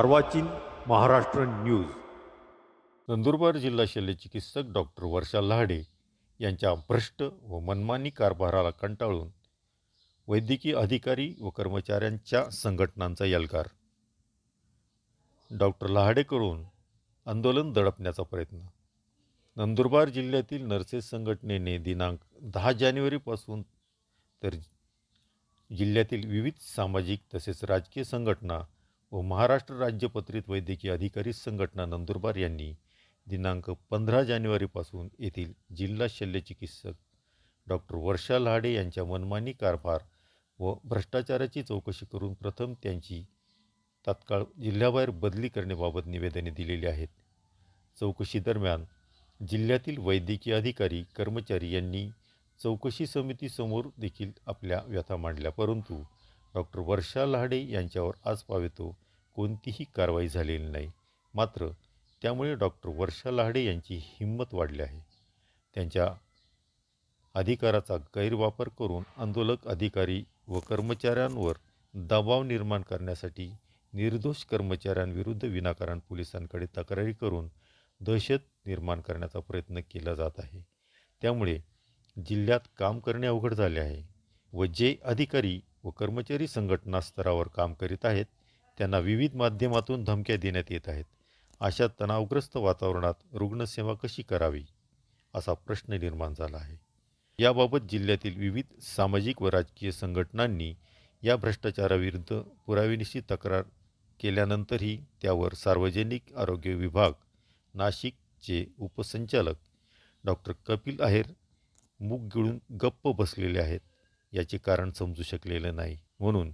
अर्वाचीन Maharashtra news. Nandurbar जिल्हा शल्यचिकित्सक doctor वर्षा लहाडे यांच्या भ्रष्ट व मनमानी कारभाराला कंटाळून वैद्यकीय अधिकारी व कर्मचाऱ्यांच्या संघटनांचा यलकार डॉक्टर लहाडेकडून आंदोलन दडपण्याचा प्रयत्न. नंदुरबार जिल्ह्यातील नर्सेस संघटनेने दिनांक दहा जानेवारीपासून तर जिल्ह्यातील विविध सामाजिक तसेच राजकीय संघटना व महाराष्ट्र राज्य पत्रित वैद्यकीय अधिकारी संघटना नंदुरबार यांनी दिनांक पंधरा जानेवारीपासून येथील जिल्हा शल्यचिकित्सक डॉक्टर वर्षा लहाडे यांच्या मनमानी कारभार व भ्रष्टाचाराची चौकशी करून प्रथम त्यांची तात्काळ जिल्ह्याबाहेर बदली करण्याबाबत निवेदने दिलेली आहेत. चौकशीदरम्यान जिल्ह्यातील वैद्यकीय अधिकारी कर्मचारी यांनी चौकशी समितीसमोर देखील आपल्या व्यथा मांडल्या परंतु डॉक्टर वर्षा लहाडे यांच्यावर आज पावेतो कोणतीही कारवाई झालेली नाही. मात्र त्यामुळे डॉक्टर वर्षा लहाडे यांची हिंमत वाढली आहे. त्यांच्या अधिकाराचा गैरवापर करून आंदोलक अधिकारी व कर्मचाऱ्यांवर दबाव निर्माण करण्यासाठी निर्दोष कर्मचाऱ्यांविरुद्ध विनाकारण पोलिसांकडे तक्रारी करून दहशत निर्माण करण्याचा प्रयत्न केला जात आहे. त्यामुळे जिल्ह्यात काम करणे अवघड झाले आहे व जे अधिकारी व कर्मचारी संघटना स्तरावर काम करीत आहेत. त्यांना विविध माध्यमातून धमक्या देण्यात येत आहेत. अशा तणावग्रस्त वातावरणात रुग्णसेवा कशी करावी? असा प्रश्न निर्माण झाला आहे. याबाबत जिल्ह्यातील विविध सामाजिक व राजकीय संघटनांनी या भ्रष्टाचाराविरुद्ध पुरावेनिशी तक्रार केल्यानंतरही त्यावर सार्वजनिक आरोग्य विभाग नाशिकचे उपसंचालक डॉक्टर कपिल आहेर मूग गिळून गप्प बसलेले आहेत. याचे कारण समजू शकलेलं नाही. म्हणून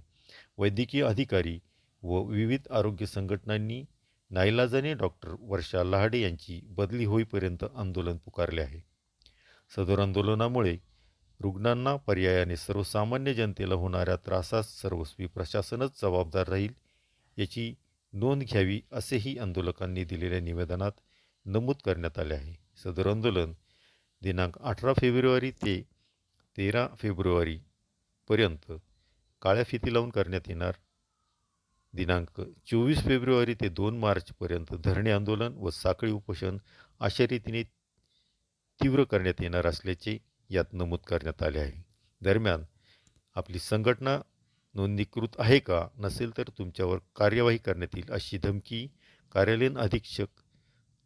वैद्यकीय अधिकारी व विविध आरोग्य संघटनांनी नाईलाजाने डॉक्टर वर्षा लहाडे यांची बदली होईपर्यंत आंदोलन पुकारले आहे. सदर आंदोलनामुळे रुग्णांना पर्यायाने सर्वसामान्य जनतेला होणाऱ्या त्रासास सर्वस्वी प्रशासनच जबाबदार राहील याची नोंद घ्यावी असेही आंदोलकांनी दिलेल्या निवेदनात नमूद करण्यात आले आहे. सदर आंदोलन दिनांक अठरा फेब्रुवारी ते तेरा फेब्रुवारी पर्यंत काळ्या फिती लावून करण्यात येणार दिनांक चोवीस फेब्रुवारी ते दोन मार्चपर्यंत धरणे आंदोलन व साखळी उपोषण अशा रीतीने तीव्र करण्यात येणार असल्याचे यात नमूद करण्यात आले आहे. दरम्यान आपली संघटना नोंदणीकृत आहे का नसेल तर तुमच्यावर कार्यवाही करण्यात येईल अशी धमकी कार्यालयीन अधीक्षक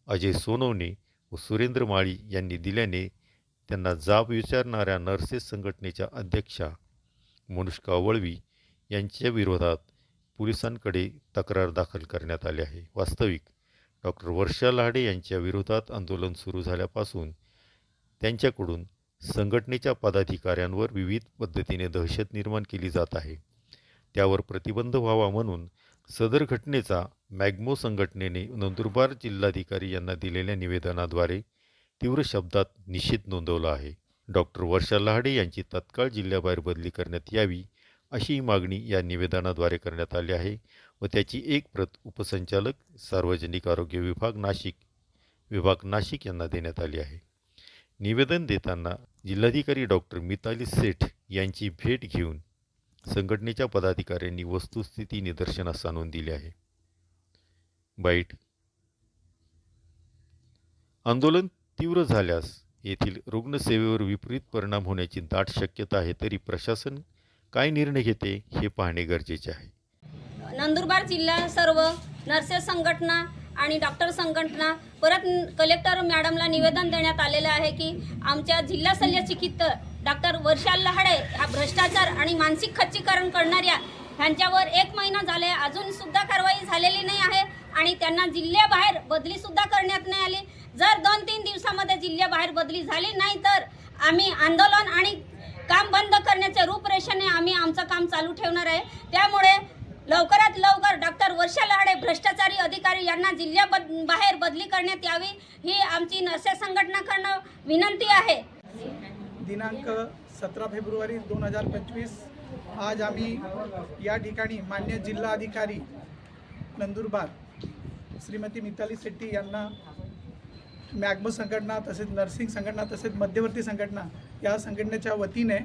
अजय सोनवणे व सुरेंद्र माळी यांनी दिल्याने त्यांना जाब विचारणाऱ्या नर्सेस संघटनेच्या अध्यक्षा मनुष्का वळवी यांच्या विरोधात पोलिसांकडे तक्रार दाखल करण्यात आली आहे. वास्तविक डॉक्टर वर्षा लहाडे यांच्या विरोधात आंदोलन सुरू झाल्यापासून त्यांच्याकडून संघटनेच्या पदाधिकाऱ्यांवर विविध पद्धतीने दहशत निर्माण केली जात आहे. त्यावर प्रतिबंध व्हावा म्हणून सदर घटनेचा मॅग्मो संघटनेने नंदुरबार जिल्हाधिकारी यांना दिलेल्या निवेदनाद्वारे तीव्र शब्दात निषेध नोंदवला आहे. डॉक्टर वर्षा लहाडे यांची तत्काळ जिल्ह्याबाहेर बदली करण्यात यावी अशी मागणी या निवेदनाद्वारे करण्यात आली आहे व त्याची एक प्रत उपसंचालक सार्वजनिक आरोग्य विभाग नाशिक विभाग नाशिक यांना देण्यात आली आहे. निवेदन देताना जिल्हाधिकारी डॉक्टर मिताली सेठ यांची भेट घेऊन संघटनेच्या पदाधिकाऱ्यांनी वस्तुस्थिती निदर्शनास आणून दिली आहे. बाईट. आंदोलन तीव्र झाल्यास येथील रुग्णसेवेवर विपरीत परिणाम होण्याची दाट शक्यता आहे तरी प्रशासन काय निर्णय घेते हे पाहणे गरजेचे आहे. नंदुरबार जिल्हा सर्व नर्सेस संघटना आणि डॉक्टर संघटना परत कलेक्टर मॅडमला निवेदन देण्यात आलेलं आहे की आमच्या जिल्हा शल्य चिकित्सक डॉक्टर वर्षा लहाडे ह्या भ्रष्टाचार आणि मानसिक खच्चीकरण करणाऱ्या ह्यांच्यावर एक महिना झाले अजून सुद्धा कारवाई झालेली नाही आहे आणि त्यांना जिल्ह्याबाहेर बदली सुद्धा करण्यात नाही आली. जर दोन तीन दिवसामध्ये जिल्ह्याबाहेर बदली झाली नाही तर आम्ही आंदोलन आणि काम बंद करण्याच्या रूपरेषेने आम्ही आमचं काम चालू ठेवणार आहे. त्यामुळे लवकरात लवकर डॉक्टर वर्षा लहाडे भ्रष्टाचारी अधिकारी यांना जिल्ह्या बद बाहेर बदली करण्यात यावी ही आमची नर्सेस संघटनाकडनं विनंती आहे. दिनांक सतरा फेब्रुवारी दोन हजार पंचवीस आज आम्ही या ठिकाणी मान्य जिल्हा अधिकारी नंदुरबार श्रीमती मिताली शेट्टी यांना मॅग्मो संघटना तसेच नर्सिंग संघटना तसेच मध्यवर्ती संघटना या संघटनेच्या वतीने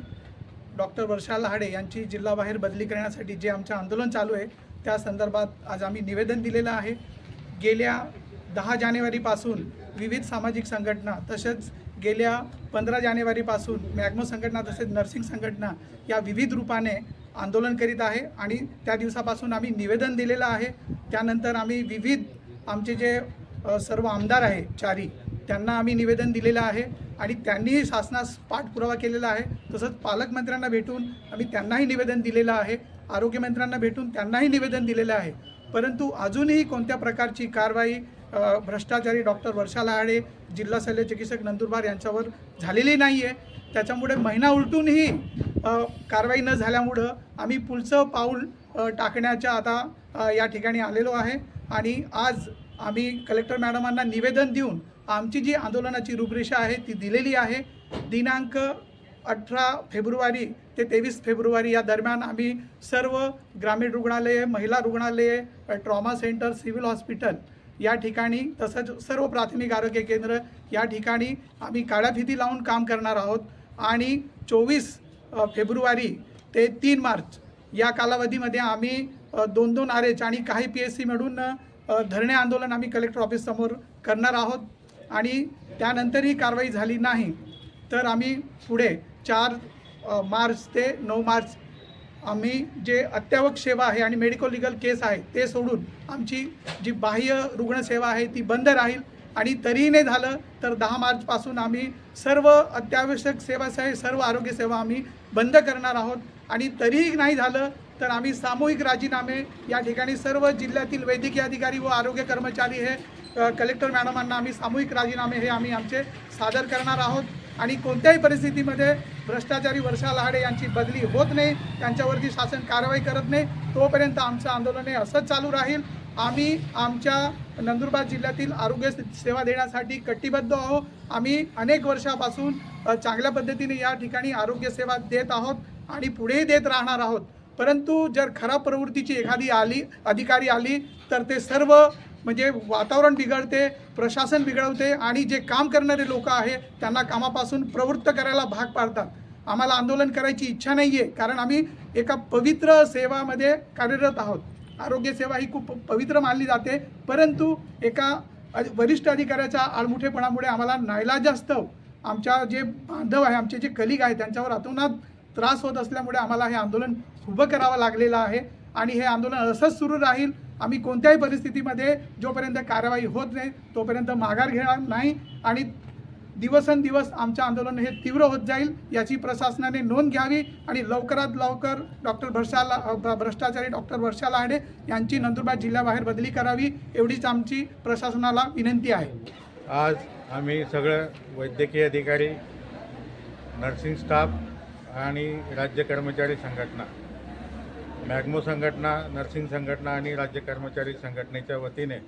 डॉक्टर वर्षा लहाडे यांची जिल्हाबाहेर बदली करण्यासाठी जे आमचं आंदोलन चालू आहे त्या संदर्भात आज आम्ही निवेदन दिलेलं आहे. गेल्या दहा जानेवारीपासून विविध सामाजिक संघटना तसेच गेल्या पंधरा जानेवारीपासून मॅग्मो संघटना तसेच नर्सिंग संघटना या विविध रूपाने आंदोलन करीत आहे आणि त्या दिवसापासून आम्ही निवेदन दिलेलं आहे. त्यानंतर आम्ही विविध आमचे जे सर्व आमदार आहे चारी त्यांना आम्ही निवेदन दिलेलं आहे आणि त्यांनीही शासनास पाठपुरावा केलेला आहे. तसंच पालकमंत्र्यांना भेटून आम्ही त्यांनाही निवेदन दिलेलं आहे आरोग्यमंत्र्यांना भेटून त्यांनाही निवेदन दिलेलं आहे. परंतु अजूनही कोणत्या प्रकारची कारवाई भ्रष्टाचारी डॉक्टर वर्षा लहाडे जिल्हा शल्य चिकित्सक नंदुरबार यांच्यावर झालेली नाही आहे त्याच्यामुळे महिना उलटूनही कारवाई न झाल्यामुळं आम्ही पुढचं पाऊल टाकण्याच्या आता या ठिकाणी आलेलो आहे. आणि आज आम्ही कलेक्टर मॅडमांना निवेदन देऊन आमची जी आंदोलनाची रूपरेषा आहे ती दिलेली आहे. दिनांक अठरा फेब्रुवारी ते तेवीस फेब्रुवारी या दरम्यान आम्ही सर्व ग्रामीण रुग्णालये महिला रुग्णालये ट्रॉमा सेंटर सिव्हिल हॉस्पिटल या ठिकाणी तसंच सर्व प्राथमिक आरोग्य केंद्र या ठिकाणी आम्ही काळ्याफिती लावून काम करणार आहोत. आणि चोवीस फेब्रुवारी ते तीन मार्च या कालावधीमध्ये आम्ही दोन दोन आर एच आणि काही पी एस सी मिळून धरणे आंदोलन आम्ही कलेक्टर ऑफिससमोर करणार आहोत आणि त्यानंतरही कारवाई झाली नाही तर आम्ही पुढे चार मार्च ते नऊ मार्च आम्ही जे अत्यावक सेवा आहे आणि मेडिकल लिगल केस आहे ते सोडून आमची जी बाह्य रुग्णसेवा आहे ती बंद राहील आणि तरीही नाही झालं तर दहा मार्चपासून आम्ही सर्व अत्यावश्यक सेवा सर्व आरोग्य सेवा आम्ही बंद करणार आहोत आणि तरीही नाही झालं तर आम्ही सामूहिक राजीनामे या ठिकाणी सर्व जिल्ह्यातील वैद्यकीय अधिकारी व आरोग्य कर्मचारी हे कलेक्टर मॅडमांना आम्ही सामूहिक राजीनामे हे आम्ही आमचे सादर करणार आहोत. आणि कोणत्याही परिस्थितीमध्ये भ्रष्टाचारी वर्षा लहाडे यांची बदली होत नाही त्यांच्यावरती शासन कारवाई करत नाही तोपर्यंत आमचं आंदोलन हे असंच चालू राहील. आम्ही आमच्या नंदुरबार जिल्ह्यातील आरोग्य सेवा देण्यासाठी कटिबद्ध आहोत. आम्ही अनेक वर्षापासून चांगल्या पद्धतीने या ठिकाणी आरोग्य सेवा देत आहोत आणि पुढेही देत राहणार आहोत. परंतु जर खराब प्रवृत्तीची एखादी आली अधिकारी आली तर ते सर्व म्हणजे वातावरण बिघडते प्रशासन बिघडवते आणि जे काम करणारे लोक आहे त्यांना कामापासून प्रवृत्त करायला भाग पाडतात. आम्हाला आंदोलन करायची इच्छा नाही आहे कारण आम्ही एका पवित्र सेवामध्ये कार्यरत आहोत. आरोग्य सेवा ही खूप पवित्र मानली जाते परंतु एका वरिष्ठ अधिकाऱ्याच्या आळमुठेपणामुळे आम्हाला नाईलाजास्तव आमच्या जे बांधव आहे आमचे जे कलिग आहे त्यांच्यावर अतोनात त्रास होत असल्यामुळे आम्हाला हे आंदोलन उभं करावं लागलेलं आहे. आणि हे आंदोलन असंच सुरू राहील. आम्ही कोणत्याही परिस्थितीमध्ये जोपर्यंत कारवाई होत नाही तोपर्यंत माघार घेणार नाही. आणि दिवसेंदिवस आमचं आंदोलन हे तीव्र होत जाईल याची प्रशासनाने नोंद घ्यावी. आणि लवकरात लवकर डॉक्टर भरशाला भ- भ्रष्टाचारी डॉक्टर वर्षा लाडे यांची नंदुरबार जिल्ह्याबाहेर बदली करावी एवढीच आमची प्रशासनाला विनंती आहे. आज आम्ही सगळं वैद्यकीय अधिकारी नर्सिंग स्टाफ आणि राज्य कर्मचारी संघटना मॅग्मो संघटना नर्सिंग संघटना आणि राज्य कर्मचारी संघटनेच्या वतीने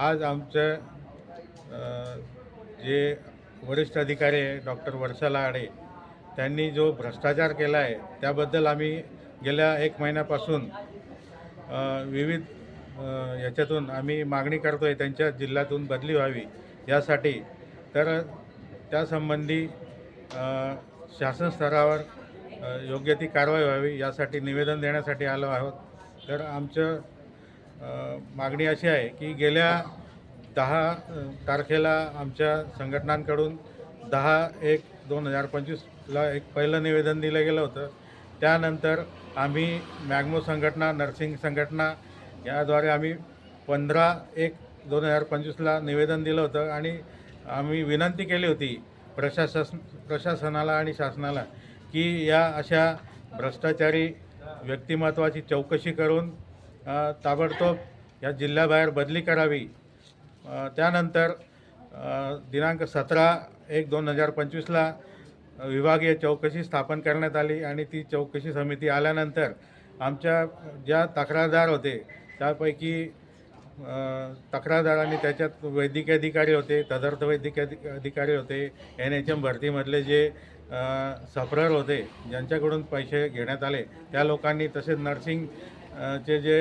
आज आमचं जे वरिष्ठ अधिकारी आहे डॉक्टर वर्षा लाडे त्यांनी जो भ्रष्टाचार केला आहे त्याबद्दल आम्ही गेल्या एक महिन्यापासून विविध याच्यातून आम्ही मागणी करतो आहे त्यांच्या जिल्ह्यातून बदली व्हावी यासाठी. तर त्यासंबंधी शासन स्तरावर योग्य ती कारवाई व्हावी यासाठी निवेदन देण्यासाठी आलो आहोत. तर आमचं मागणी अशी आहे की गेल्या दहा तारखेला आमच्या संघटनांकडून दहा एक दोन हजार पंचवीसला एक पहिलं निवेदन दिलं गेलं होतं. त्यानंतर आम्ही मॅग्मो संघटना नर्सिंग संघटना याद्वारे आम्ही पंधरा एक दोन हजार पंचवीसला निवेदन दिलं होतं आणि आम्ही विनंती केली होती प्रशासन प्रशासनाला आणि शासनाला की या अशा भ्रष्टाचारी व्यक्तिमत्वाची चौकशी करून ताबडतोब या जिल्ह्याबाहेर बदली करावी. त्यानंतर दिनांक सतरा एक दोन हजार पंचवीसला विभागीय चौकशी स्थापन करण्यात आली आणि ती चौकशी समिती आल्यानंतर आमच्या ज्या तक्रारदार होते त्यापैकी तक्रारदार आणि त्याच्यात वैद्यकीय अधिकारी होते तदर्थ वैद्यकीय अधिकारी होते एन एच एम भरतीमधले जे सफरर होते ज्यांच्याकडून पैसे घेण्यात आले त्या लोकांनी तसेच नर्सिंग चे जे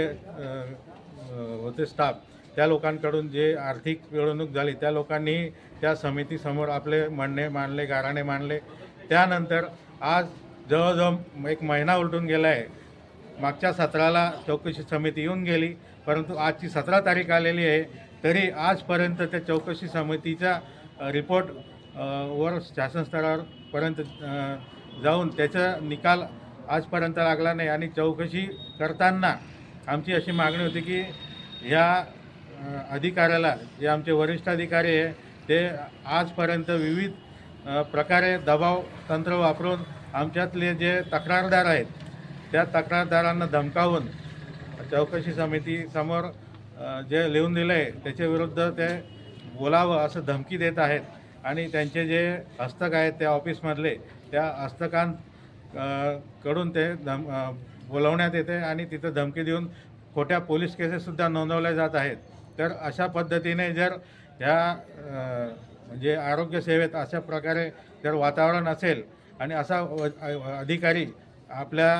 होते स्टाफ त्या लोकांकडून जे आर्थिक पिळवणूक झाली त्या लोकांनी त्या समितीसमोर आपले म्हणणे मांडले गाराणे मांडले. त्यानंतर आज जवळजवळ एक महिना उलटून गेला आहे मागच्या सतराला चौकशी समिती येऊन गेली परंतु आजची सतरा तारीख आलेली आहे तरी आजपर्यंत त्या चौकशी समितीचा रिपोर्ट वर शासन स्तरावर पर्यंत जाऊन त्याचा निकाल आजपर्यंत लागला नाही. आणि चौकशी करताना आमची अशी मागणी होती की ह्या अधिकाऱ्याला जे आमचे वरिष्ठ अधिकारी आहे ते आजपर्यंत विविध प्रकारे दबाव तंत्र वापरून आमच्यातले जे तक्रारदार आहेत त्या तक्रारदारांना धमकावून चौकशी समितीसमोर जे लिहून दिलं आहे त्याच्या विरुद्ध ते बोलावं असं धमकी देत आहेत. आणि त्यांचे जे हस्तक आहेत त्या ऑफिसमधले त्या हस्तकां कडून ते धम बोलवण्यात येते आणि तिथं धमकी देऊन खोट्या पोलीस केसेससुद्धा नोंदवल्या जात आहेत. तर अशा पद्धतीने जर ह्या म्हणजे आरोग्य सेवेत अशा प्रकारे जर वातावरण असेल आणि असा व- अधिकारी आपल्या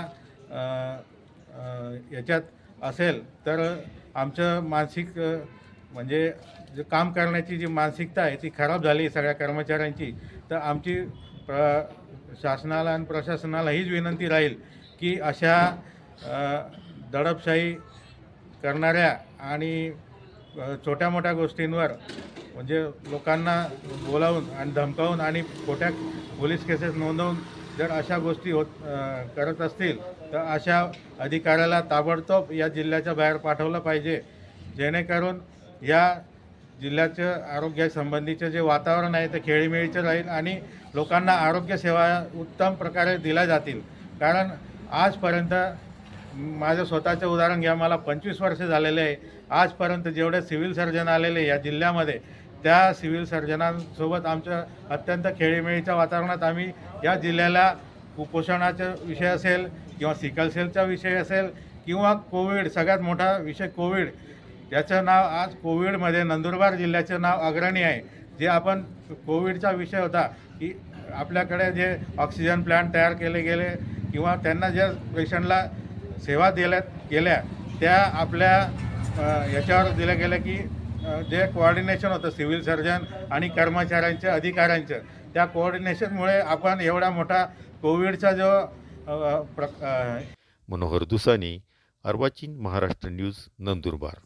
याच्यात असेल तर आमचं मानसिक म्हणजे जे काम करण्याची जी मानसिकता आहे ती खराब झाली सगळ्या कर्मचाऱ्यांची तर आमची प्र शासनाला आणि प्रशासनाला हीच विनंती राहील की अशा दडपशाही करणाऱ्या आणि छोट्या मोठ्या गोष्टींवर म्हणजे लोकांना बोलावून आणि धमकावून आणि खोट्या पोलीस केसेस नोंदवून जर अशा गोष्टी होत करत असतील तर अशा अधिकाऱ्याला ताबडतोब या जिल्ह्याच्या बाहेर पाठवलं पाहिजे जेणेकरून या जिल्ह्याचं आरोग्यासंबंधीचं जे वातावरण आहे ते खेळीमेळीचं राहील आणि लोकांना आरोग्यसेवा उत्तम प्रकारे दिल्या जातील. कारण आजपर्यंत माझं स्वतःचं उदाहरण घ्या मला पंचवीस वर्ष झालेले आहे. आजपर्यंत जेवढे सिव्हिल सर्जन आलेले या जिल्ह्यामध्ये त्या सिव्हिल सर्जनांसोबत आमच्या अत्यंत खेळीमेळीच्या वातावरणात आम्ही या जिल्ह्याला कुपोषणाचा विषय असेल किंवा सिकल सेलचा विषय असेल किंवा कोविड सगळ्यात मोठा विषय कोविड याचं नाव आज कोविडमध्ये नंदुरबार जिल्ह्याचं नाव अग्रणी आहे. जे आपण कोविडचा विषय होता की आपल्याकडे जे ऑक्सिजन प्लांट तयार केले गेले किंवा त्यांना ज्या पेशंटला सेवा दिल्या गेल्या त्या आपल्या याच्यावर दिल्या गेल्या की जे कोऑर्डिनेशन होतं सिव्हिल सर्जन आणि कर्मचाऱ्यांच्या अधिकाऱ्यांचं त्या कोऑर्डिनेशनमुळे आपण एवढा मोठा कोविडचा जो प्र मनोहर दुसानी अर्वाचीन महाराष्ट्र न्यूज नंदुरबार.